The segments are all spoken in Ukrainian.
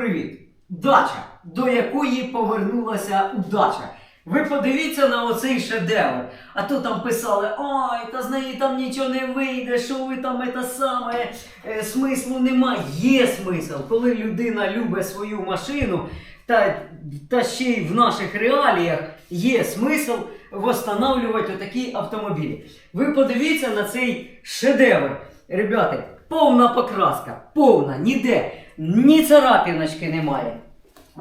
привіт! Дача, до якої повернулася удача. Ви подивіться на оцей шедевр. А то там писали, ой, та з неї там нічого не вийде, що ви там це саме, е, смислу немає. Є смисл, коли людина любить свою машину, та, та ще й в наших реаліях є смисл восстанавливати такі автомобілі. Ви подивіться на цей шедевр. Ребята, повна покраска, повна, ніде, ні царапіночки немає.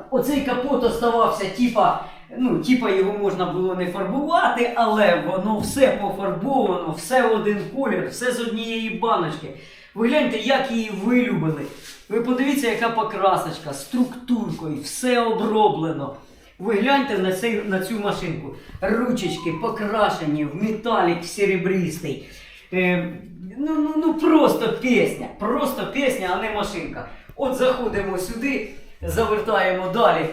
Оцей капот оставався, типа, ну, типа його можна було не фарбувати, але воно все пофарбовано, все один колір, все з однієї баночки. Ви гляньте, як її вилюбили. Ви подивіться, яка покрасочка, структуркою, все оброблено. Ви гляньте на, цей, на цю машинку. Ручечки покрашені в металік серебристий. Е, ну, ну, ну просто пісня. Просто пісня, а не машинка. От заходимо сюди, завертаємо далі.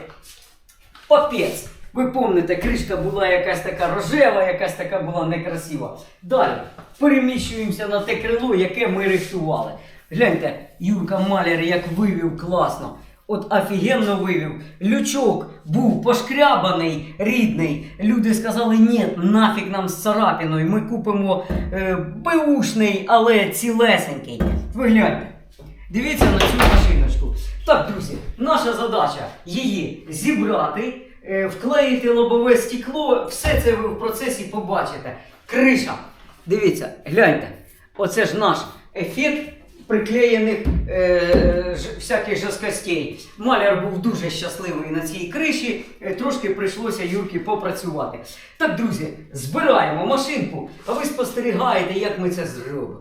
Попець. Ви пам'ятаєте, кришка була якась така рожева, якась така була некрасива. Далі переміщуємося на те крило, яке ми рихтували. Гляньте, Юрка Маляр як вивів класно. От офігенно вивів. Лючок був пошкрябаний, рідний. Люди сказали, ні, нафіг нам з царапіною. Ми купимо е, беушний, але цілесенький. Ви гляньте. Дивіться на цю машиночку. Так, друзі, наша задача її зібрати, е, вклеїти лобове стекло. Все це ви в процесі побачите. Криша. Дивіться, гляньте. Оце ж наш ефект приклеєних е, ж, всяких жорсткостей. Маляр був дуже щасливий на цій криші. Е, трошки прийшлося Юрки попрацювати. Так, друзі, збираємо машинку, а ви спостерігаєте, як ми це зробимо.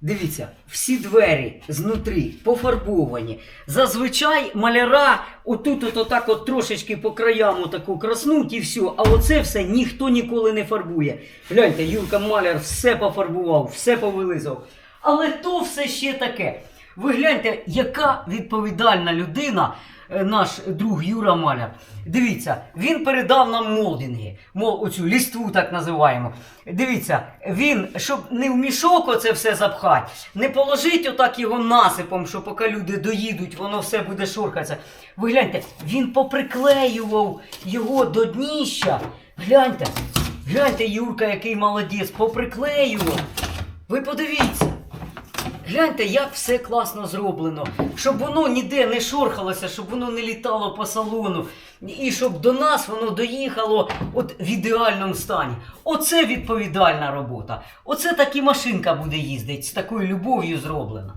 Дивіться, всі двері знутрі пофарбовані. Зазвичай маляра отут от отак от трошечки по краям таку краснуть і все. А оце все ніхто ніколи не фарбує. Гляньте, Юрка Маляр все пофарбував, все повилизав. Але то все ще таке. Ви гляньте, яка відповідальна людина, наш друг Юра Маляр. Дивіться, він передав нам молдинги, мол, оцю ліству так називаємо. Дивіться, він, щоб не в мішок оце все запхати, не положить отак його насипом, що поки люди доїдуть, воно все буде шурхатися. Ви гляньте, він поприклеював його до дніща. Гляньте, гляньте, Юрка, який молодець, поприклеював. Ви подивіться. Гляньте, як все класно зроблено, щоб воно ніде не шорхалося, щоб воно не літало по салону, і щоб до нас воно доїхало от в ідеальному стані. Оце відповідальна робота. Оце так машинка буде їздити, з такою любов'ю зроблена.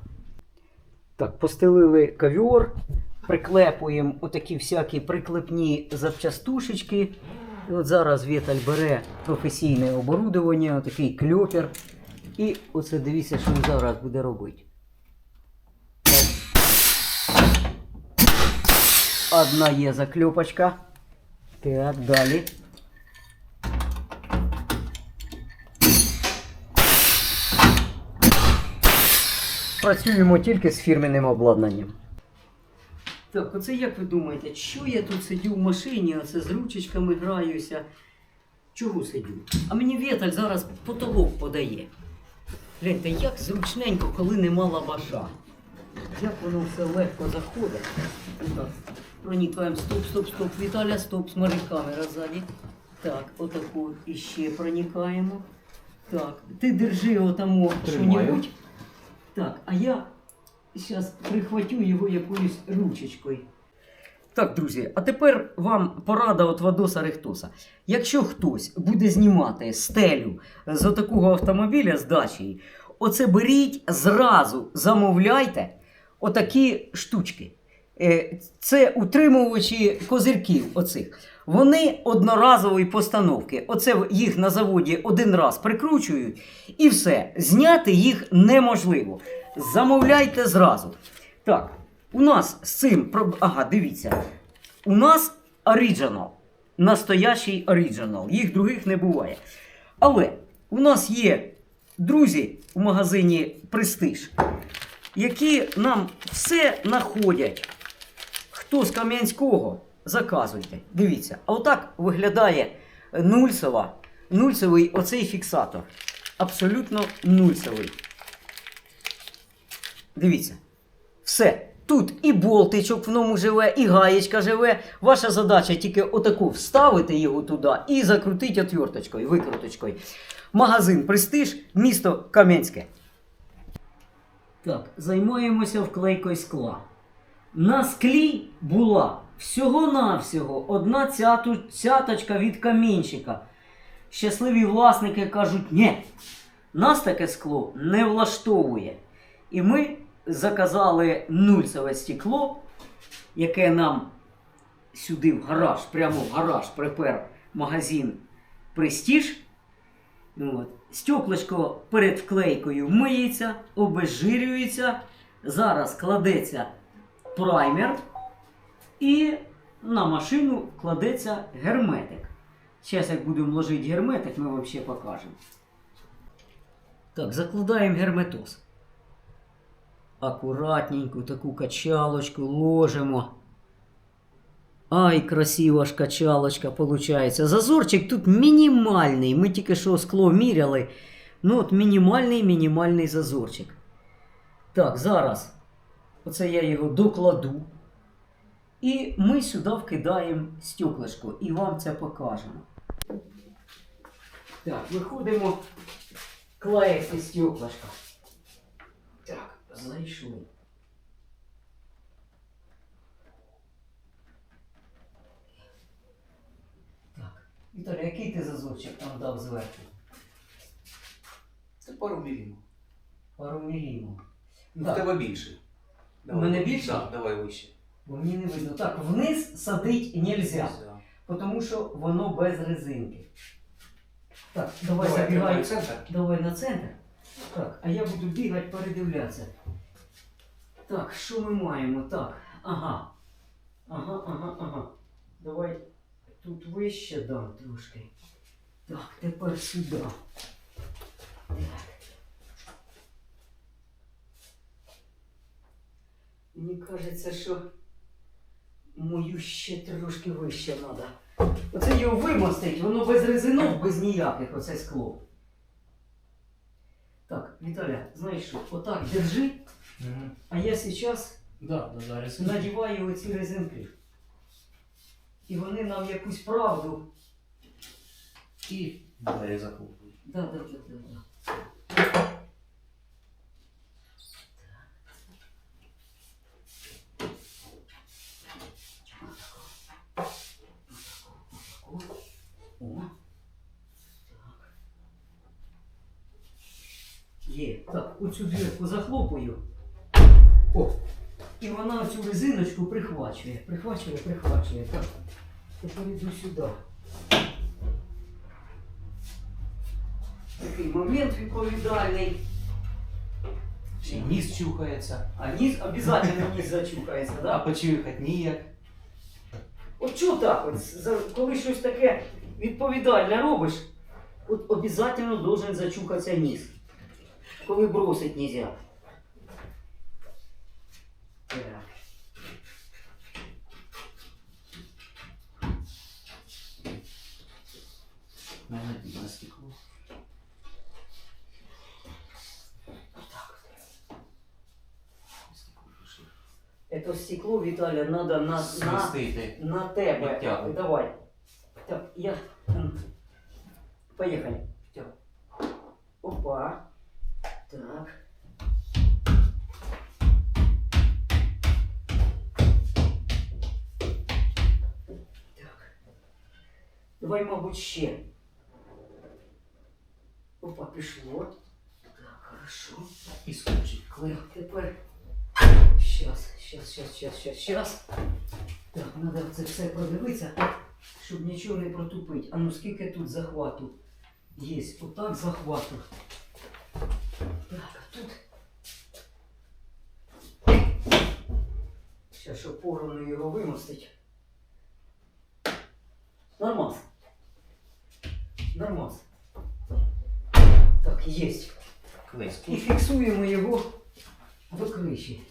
Так, постелили ковер, приклепуємо отакі всякі приклепні запчастушечки. І от зараз Віталь бере професійне оборудовання, отакий кльопер. І оце дивіться, що він зараз буде робити. Одна є закльопочка. Так, далі. Працюємо тільки з фірменним обладнанням. Так, оце як ви думаєте, що я тут сидю в машині, оце з ручечками граюся? Чого сидю? А мені Віталь зараз потолок подає. Гляньте, як зручненько, коли нема лабаша. Як воно все легко заходить. Так, проникаємо. Стоп, стоп, стоп. Віталя, стоп, смотри, камера ззаді. Так, отаку іще проникаємо. Так, ти держи отамо що-небудь. Так, а я зараз прихватю його якоюсь ручечкою. Так, друзі, а тепер вам порада от Вадоса Рехтоса. Якщо хтось буде знімати стелю з отакого автомобіля з дачі, оце беріть зразу, замовляйте отакі штучки. Е, Це утримувачі козирків оцих. Вони одноразової постановки. Оце їх на заводі один раз прикручують і все. Зняти їх неможливо. Замовляйте зразу. Так, у нас з цим Ага, дивіться. У нас оригінал. Настоящий оригінал. Їх других не буває. Але у нас є друзі в магазині Престиж, які нам все знаходять. Хто з Кам'янського, заказуйте. Дивіться, а отак виглядає нульсова, нульсовий оцей фіксатор. Абсолютно нульсовий. Дивіться. Все. Тут і болтичок в ньому живе, і гаєчка живе. Ваша задача тільки отаку вставити його туди і закрутити отверточкою, викруточкою. Магазин Престиж, місто Кам'янське. Так, займаємося вклейкою скла. На склі була всього-навсього одна цяту, цяточка від камінчика. Щасливі власники кажуть, ні, нас таке скло не влаштовує. І ми заказали нульцеве стекло, яке нам сюди в гараж, прямо в гараж припер магазин Престиж. От. Стеклочко перед вклейкою миється, обезжирюється. Зараз кладеться праймер і на машину кладеться герметик. Зараз, як будемо ложити герметик, ми вам ще покажемо. Так, закладаємо герметоз. Акуратненько таку качалочку ложимо. Ай, красива ж качалочка получається. Зазорчик тут мінімальний. Ми тільки що скло міряли. Ну от мінімальний мінімальний зазорчик. Так, зараз. Оце я його докладу. І ми сюди вкидаємо стеклишко і вам це покажемо. Так, виходимо клеїти стеклишко. Так, зайшли. Так. Віталій, який ти зазорчик там дав зверху? Це пару мілімів. Пару мілімів. Ну, Так. тебе більше. У мене більше? Так, давай вище. Бо мені не видно. Так, вниз садить нельзя, тому що воно без резинки. Так, давай, Давай, забігай. тримай центр. Давай на центр. Так, а я буду бігати, передивлятися. Так, що ми маємо? Так, ага. Ага, ага, ага. Давай тут вище дам трошки. Так, тепер сюди. Так. Мені кажеться, що мою ще трошки вище треба. Оце його вимостить, воно без резинок, без ніяких, оце скло. Так, Віталя, знаєш що, отак держи, а я зараз Да, да, зараз. надіваю оці резинки. І вони нам якусь правду. І двері захлопують. Да, да, да, да, да. О. Так. Є. Так, оцю дверку захлопую. О. І вона цю резиночку прихвачує. Прихвачує, прихвачує. Так. Тепер іду сюди. Такий момент відповідальний. Й ніс чухається. А ніс обов'язково ніс зачухається, А да? почухати ніяк. От чого так? От, за- коли щось таке відповідальне робиш, от обов'язково должен зачухатися ніс. Коли бросить нельзя. Так. Надійне стекло. Стекло пішло. Это стекло, Віталя, надо на, на, Свистити. на тебе. Підтягуй. Давай. Так, я. м, Давай. Опа, пішло. Так, хорошо. І скочить. Так, тепер. Щас, щас, щас, щас, щас, щас. Так, треба це все продивитися, щоб нічого не протупити. А ну скільки тут захвату? Є, отак захвату. Так, а тут. Ще щоб поровну його вимостить. Нормас. Нормас. Так, є. Клей І фіксуємо його до криші.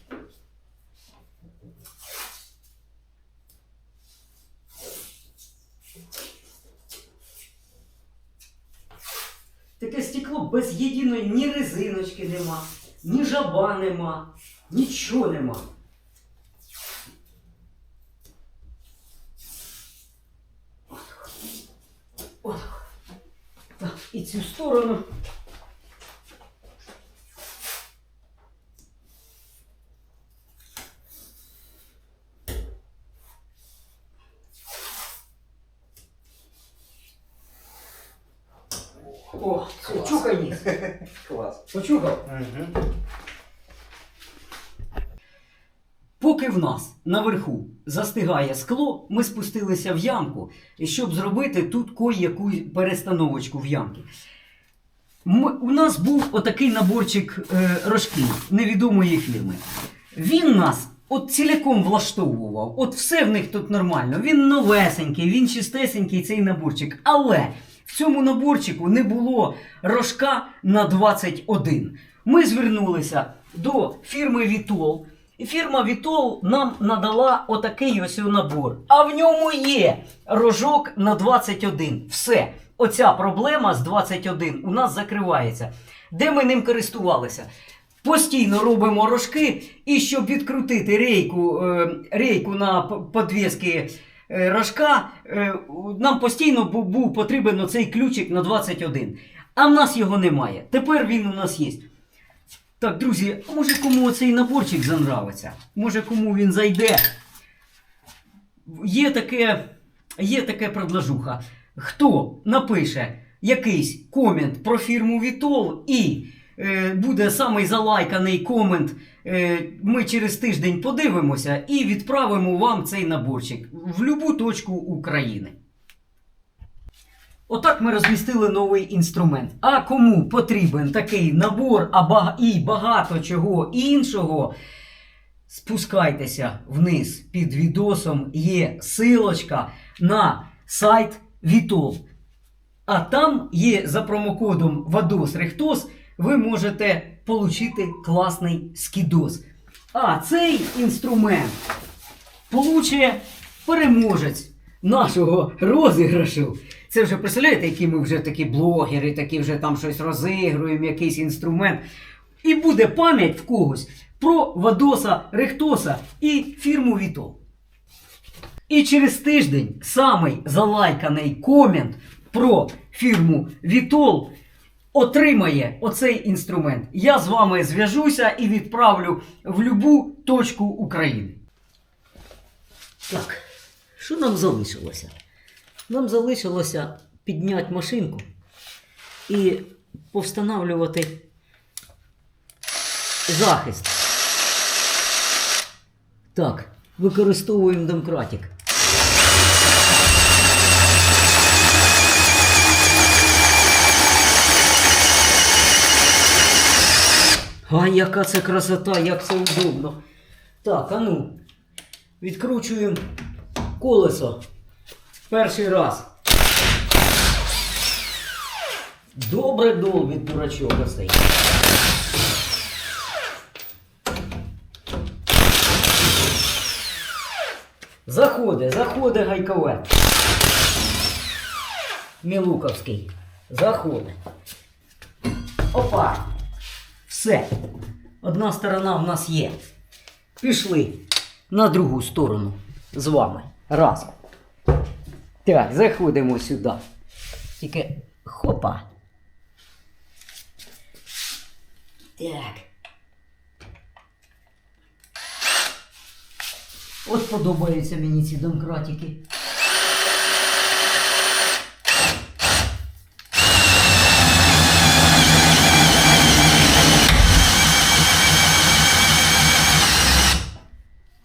Таке стекло без єдиної ні резиночки нема, ні жаба нема, нічого нема. І цю сторону. О, чухай ніс. Клас. Почухав? Угу. В нас наверху застигає скло, ми спустилися в ямку, щоб зробити тут кое-яку перестановочку в ямки. У нас був отакий наборчик е, рожків невідомої фірми. Він нас от ціляком влаштовував. От все в них тут нормально. Він новесенький, він чистесенький цей наборчик. Але в цьому наборчику не було рожка на 21. Ми звернулися до фірми Вітол. Фірма Вітол нам надала отакий ось набор. А в ньому є рожок на 21. Все. Оця проблема з 21 у нас закривається. Де ми ним користувалися? Постійно робимо рожки, і щоб відкрутити рейку, е, рейку на подвіски е, рожка, е, нам постійно був потрібен оцей ключик на 21. А в нас його немає. Тепер він у нас є. Так, друзі, може кому цей наборчик занравиться? Може кому він зайде? Є таке, є таке предложуха. Хто напише якийсь комент про фірму Вітол і е, буде самий залайканий комент, е, ми через тиждень подивимося і відправимо вам цей наборчик в будь-яку точку України. Отак ми розмістили новий інструмент. А кому потрібен такий набор і багато чого іншого, спускайтеся вниз під відосом. Є силочка на сайт Vitol. А там є за промокодом Вадос Рехтос, ви можете отримати класний скідос. А цей інструмент получе переможець нашого розіграшу. Це вже представляєте, які ми вже такі блогери, такі вже там щось розігруємо, якийсь інструмент. І буде пам'ять в когось про Вадоса Рехтоса і фірму Вітол. І через тиждень самий залайканий комент про фірму Вітол отримає оцей інструмент. Я з вами зв'яжуся і відправлю в будь-яку точку України. Так, що нам залишилося? Нам залишилося підняти машинку і повстановлювати захист. Так, використовуємо домкратик. А яка це красота, як це удобно. Так, а ну, відкручуємо колесо. Перший раз. Добре долбить дурачок оцей. Заходи, заходи гайкове. Мілуковський. Заходи. Опа. Все. Одна сторона в нас є. Пішли на другу сторону з вами. Разом. Так, заходимо сюди. Тільки хопа. Так. От подобаються мені ці домкратики.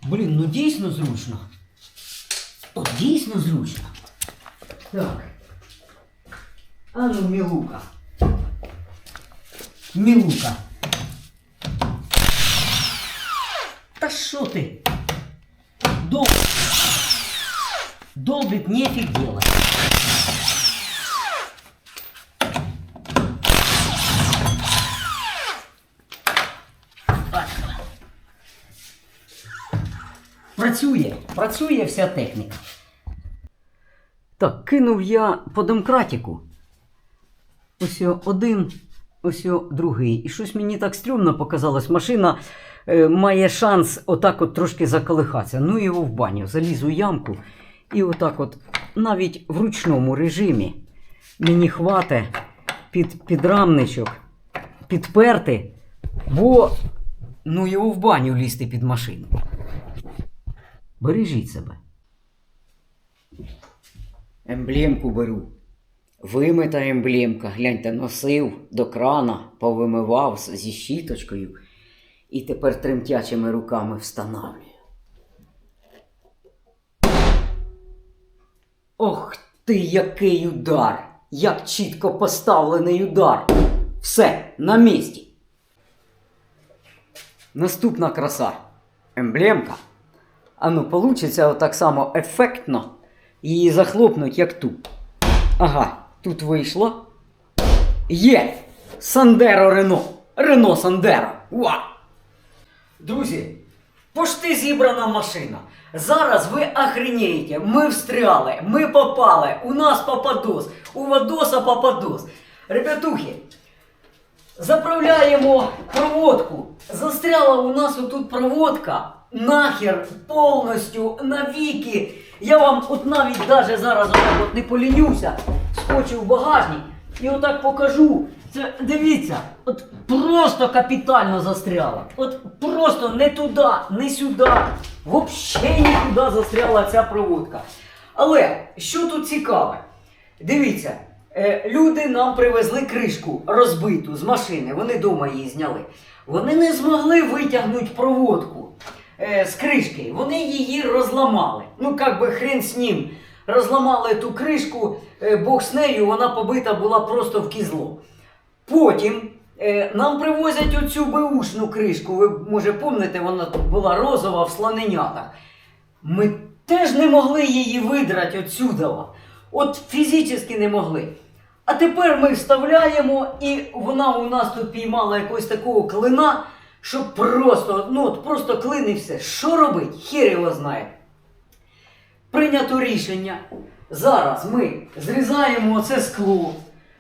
Блін, ну дійсно зручно. От дійсно зручно. Так. А ну, Мілука. Мілука. Та що ти? Дол... Долбит нефиг делать. Працює, працює вся техніка. Так, кинув я по домкратику. Ось один, ось другий. І щось мені так стрьомно показалось. Машина е, має шанс отак от трошки заколихатися. Ну його в баню. Заліз у ямку. І отак от навіть в ручному режимі мені хватить під підрамничок підперти, бо ну його в баню лізти під машину. Бережіть себе. Емблемку беру. Вимита емблемка, гляньте, носив до крана, повимивав зі щіточкою і тепер тремтячими руками встановлюю. Ох ти, який удар! Як чітко поставлений удар! Все, на місці. Наступна краса. Емблемка. А ну, получиться отак само ефектно її захлопнуть, як ту. Ага, тут вийшло. Є! Сандеро Рено! Рено Сандеро! Ва! Друзі, пошти зібрана машина. Зараз ви охренеєте. Ми встряли, ми попали. У нас попадос, у Вадоса попадос. Ребятухи, заправляємо проводку. Застряла у нас отут проводка. Нахер повністю навіки. Я вам от навіть даже зараз отак от не полінюся. Скочу в багажник і отак покажу. Це дивіться, от просто капітально застряла. От просто не туди, не сюди. Взагалі нікуди застряла ця проводка. Але що тут цікаве? Дивіться, е, люди нам привезли кришку розбиту з машини, вони вдома її зняли. Вони не змогли витягнути проводку е, з кришки, вони її розламали. Ну, як би хрен з ним. Розламали ту кришку, е, Бог з нею, вона побита була просто в кізло. Потім е, нам привозять оцю беушну кришку. Ви може пам'ятаєте, вона була розова в слоненятах. Ми теж не могли її видрати отсюдова. От фізично не могли. А тепер ми вставляємо, і вона у нас тут піймала якогось такого клина, що просто, ну от просто клин і все. Що робить? Хір його знає. Прийнято рішення. Зараз ми зрізаємо оце скло,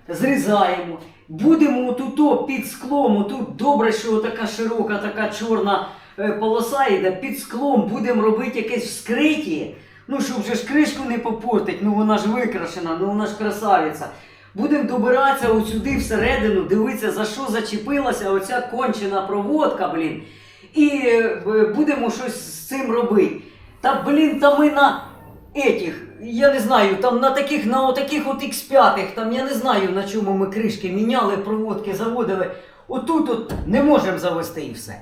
зрізаємо, будемо тут під склом, тут добре, що така широка, така чорна е, полоса йде, під склом будемо робити якесь вскриття. Ну, щоб же ж кришку не попортить, ну вона ж викрашена, ну вона ж красавиця. Будемо добиратися сюди всередину, дивитися, за що зачепилася оця кончена проводка, блін. І е, будемо щось з цим робити. Та, блін, та ми на етіх, я не знаю, там на таких, на отаких от X5, там я не знаю, на чому ми кришки міняли, проводки заводили. Отут от не можемо завести і все.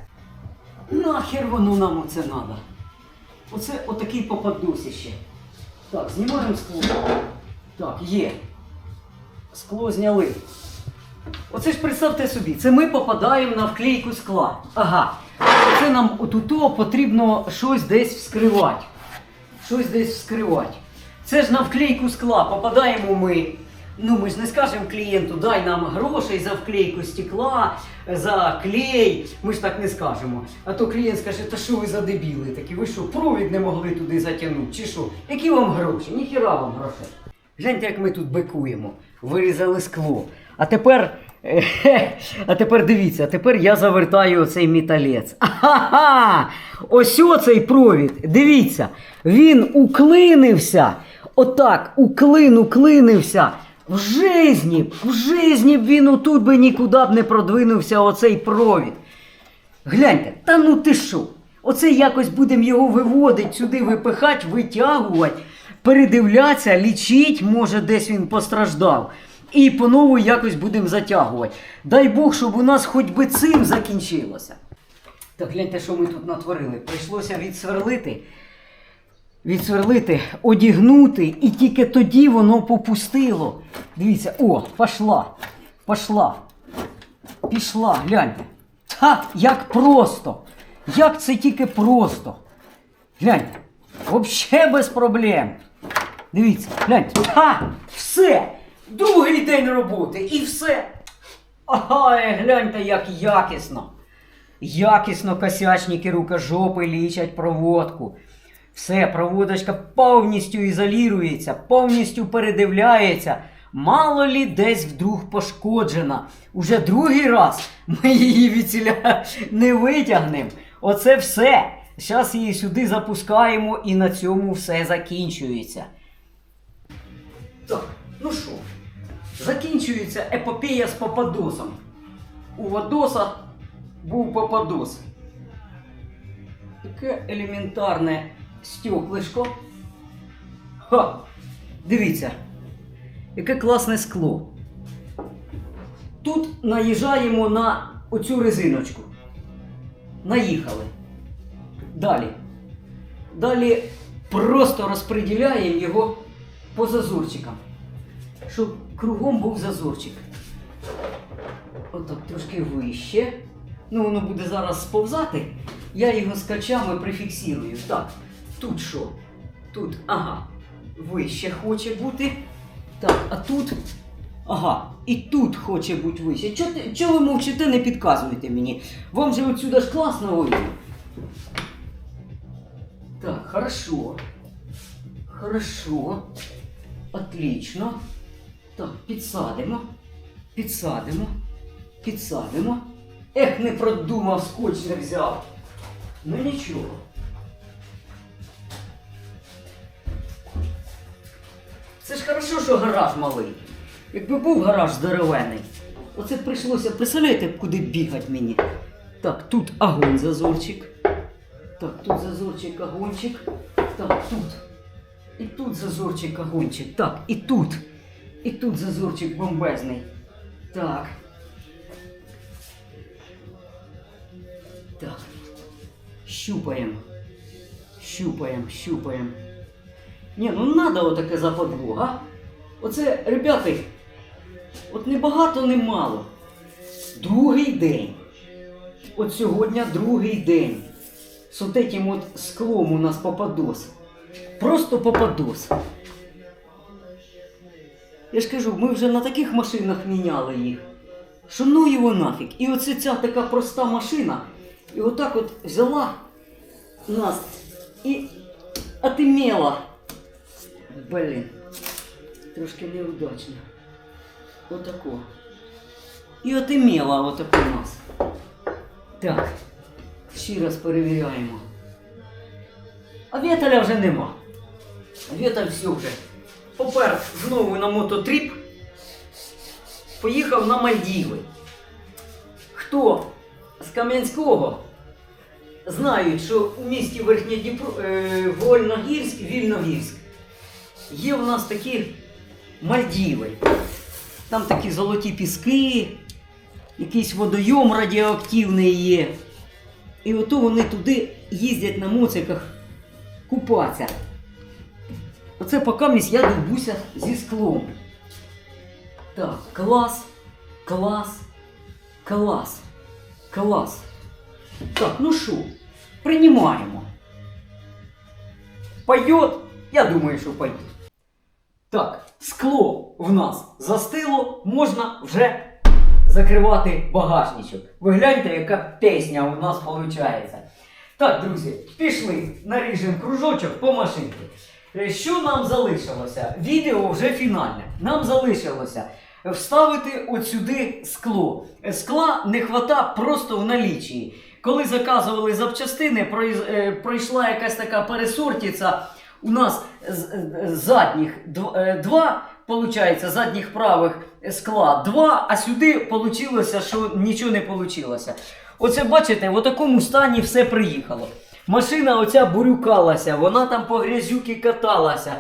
Нахер воно нам оце треба? Оце отакий попадусище. Так, знімаємо скло. Так, є. Скло зняли. Оце ж представте собі, це ми попадаємо на вклейку скла. Ага. Це нам отуто потрібно щось десь вскривати. Щось десь вскривати. Це ж на вклейку скла попадаємо ми. Ну ми ж не скажемо клієнту, дай нам грошей за вклейку стекла, за клей. Ми ж так не скажемо. А то клієнт скаже, та що ви за дебіли такі? Ви що, провід не могли туди затягнути? Чи що? Які вам гроші? Ніхіра вам грошей. Гляньте, як ми тут бикуємо. Вирізали скло. А тепер. А тепер дивіться, а тепер я завертаю оцей металець. Ага! Ось оцей провід. Дивіться, він уклинився. Отак, уклин, уклинився. В житті, в житті б він отут би нікуди б не продвинувся оцей провід. Гляньте, та ну ти що? Оце якось будемо його виводити, сюди випихати, витягувати, передивлятися, лічить, може десь він постраждав. І по-нову якось будемо затягувати. Дай Бог, щоб у нас хоч би цим закінчилося. Так гляньте, що ми тут натворили. Прийшлося відсверлити, відсверлити, одігнути, і тільки тоді воно попустило. Дивіться, о, пошла, пошла. Пішла, гляньте. Та, як просто! Як це тільки просто. Гляньте, взагалі без проблем. Дивіться, гляньте. Та, все! Другий день роботи і все. Ай, гляньте, як якісно. Якісно косячники рукожопи лічать проводку. Все, проводочка повністю ізолірується, повністю передивляється. Мало лі десь вдруг пошкоджена. Уже другий раз ми її відціля не витягнемо. Оце все. Зараз її сюди запускаємо і на цьому все закінчується. Так, ну що, закінчується епопея з Попадосом. У Вадоса був Попадос. Таке елементарне стеклишко. Ха! Дивіться, яке класне скло. Тут наїжджаємо на оцю резиночку. Наїхали. Далі. Далі просто розподіляємо його по зазорчикам. Щоб кругом був зазорчик. Отак трошки вище. Ну, воно буде зараз сповзати. Я його скачами прифіксирую. Так, тут що? Тут, ага, вище хоче бути. Так, а тут. Ага, і тут хоче бути вище. Чого чого ви мовчите, не підказуєте мені? Вам же отсюда ж класно видно. Так, хорошо. Хорошо. Отлично. Так, підсадимо. Підсадимо. Підсадимо. Ех, не продумав, скотч не взяв. Ну нічого. Це ж хорошо, що гараж малий. Якби був гараж здоровений. Оце прийшлося, представляєте, куди бігати мені. Так, тут огонь зазорчик. Так, тут зазорчик огончик. Так, тут. І тут зазорчик огончик. Так, і тут. І тут зазорчик бомбезний. Так. Так. Щупаємо. Щупаємо, щупаємо. Ні, ну надо отаке западло, а? Оце, ребята, от не багато, не мало. Другий день. От сьогодні другий день. З от от склом у нас попадос. Просто попадос. Я ж кажу, ми вже на таких машинах міняли їх. Що ну його нафіг. І оце ця така проста машина. І отак от взяла нас і отимела. Блін. Трошки неудачно. Отако. І отимела отако нас. Так. Ще раз перевіряємо. А віталя вже нема. Віталь все вже. Попер знову на мототріп. Поїхав на Мальдіви. Хто з Кам'янського знають, що у місті Верхнє Дніпро, е, Вольногірськ, Вільногірськ є у нас такі Мальдіви. Там такі золоті піски, якийсь водойом радіоактивний є. І ото вони туди їздять на моциках купатися. Оце поки місь я довбуся зі склом. Так, клас, клас, клас, клас. Так, ну що, приймаємо. Пойдет? Я думаю, що пойдет. Так, скло в нас застило, можна вже закривати багажничок. Ви гляньте, яка пісня у нас виходить. Так, друзі, пішли, наріжемо кружочок по машинці. Е, Що нам залишилося? Відео вже фінальне. Нам залишилося вставити от сюди скло. Е, Скла не хвата просто в налічії. Коли заказували запчастини, е, пройшла якась така пересортиця. У нас задніх дв- два, получається, задніх правих скла два, а сюди вийшло, що нічого не вийшло. Оце бачите, в такому стані все приїхало. Машина оця бурюкалася, вона там по грязюки каталася.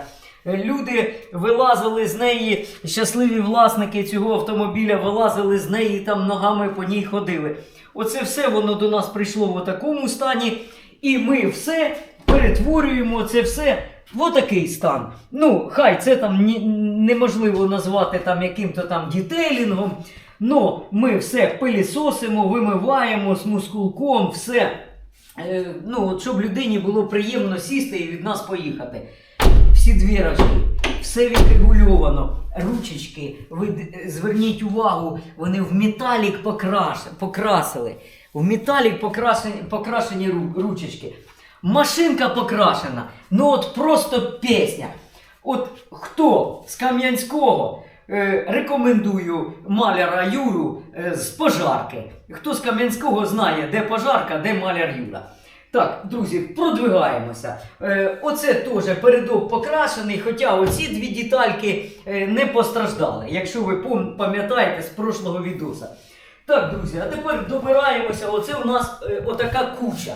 Люди вилазили з неї, щасливі власники цього автомобіля вилазили з неї, там ногами по ній ходили. Оце все воно до нас прийшло в такому стані, і ми все перетворюємо це все в отакий стан. Ну, хай це там неможливо назвати там яким-то там дітейлінгом. Но ми все пилісосимо, вимиваємо з мускулком, все. Е, ну, от щоб людині було приємно сісти і від нас поїхати. Всі двірочки, все відрегульовано. Ручечки, ви зверніть увагу, вони в металік покрасили. В металік покрашені, покрашені ру- ручечки. Машинка покрашена. Ну от просто пісня. От хто з Кам'янського е, рекомендую маляра Юру е, з пожарки. Хто з Кам'янського знає, де пожарка, де маляр Юра. Так, друзі, продвигаємося. Е, оце теж передок покрашений, хоча оці дві детальки е, не постраждали, якщо ви пам'ятаєте з прошлого відоса. Так, друзі, а тепер добираємося. Оце у нас е, отака куча.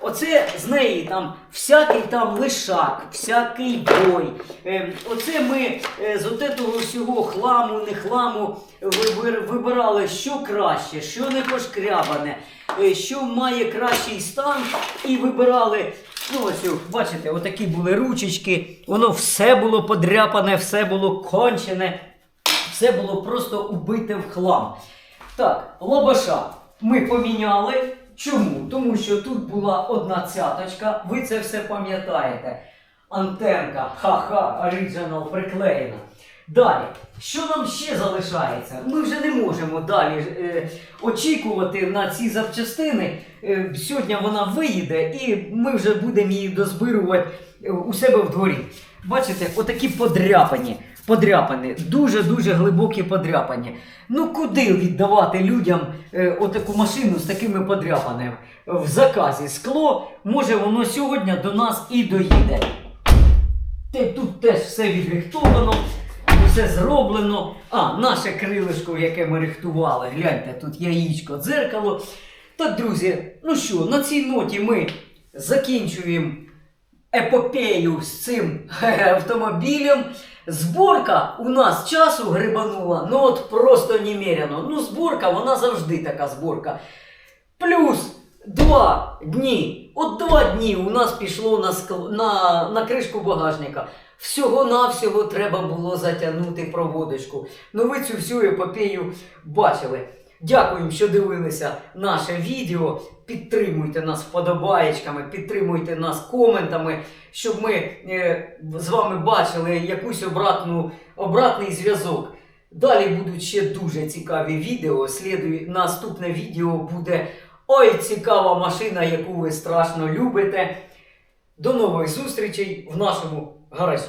Оце з неї там всякий там лишак, всякий бой. Е, оце ми е, з от того всього хламу, не хламу вибир- вибирали, що краще, що не пошкрябане, е, що має кращий стан, і вибирали. Ну, ось, бачите, отакі були ручечки, воно все було подряпане, все було кончене, все було просто убите в хлам. Так, лобаша ми поміняли. Чому? Тому що тут була одна цяточка, ви це все пам'ятаєте. Антенка, ха-ха, оригінал приклеєна. Далі, що нам ще залишається? Ми вже не можемо далі е, очікувати на ці запчастини. Е, сьогодні вона виїде і ми вже будемо її дозбирувати е, у себе в дворі. Бачите, отакі подряпані, подряпані, дуже-дуже глибокі подряпані. Ну куди віддавати людям е, отаку машину з такими подряпаними? В заказі скло, може воно сьогодні до нас і доїде. Тут теж все відрихтовано, все зроблено. А, наше крилишко, яке ми рихтували. Гляньте, тут яєчко, дзеркало. Так, друзі, ну що, на цій ноті ми закінчуємо епопею з цим автомобілем. Зборка у нас часу грибанула, ну от просто немерено. Ну, зборка, вона завжди така зборка. Плюс два дні. От два дні у нас пішло на, скл... на, на кришку багажника. Всього-навсього треба було затягнути проводочку. Ну ви цю всю епопею бачили. Дякуємо, що дивилися наше відео. Підтримуйте нас вподобаєчками, підтримуйте нас коментами, щоб ми е, з вами бачили якусь обратну, обратний зв'язок. Далі будуть ще дуже цікаві відео. Слідує, наступне відео буде Ой, цікава машина, яку ви страшно любите. До нових зустрічей в нашому гаражі.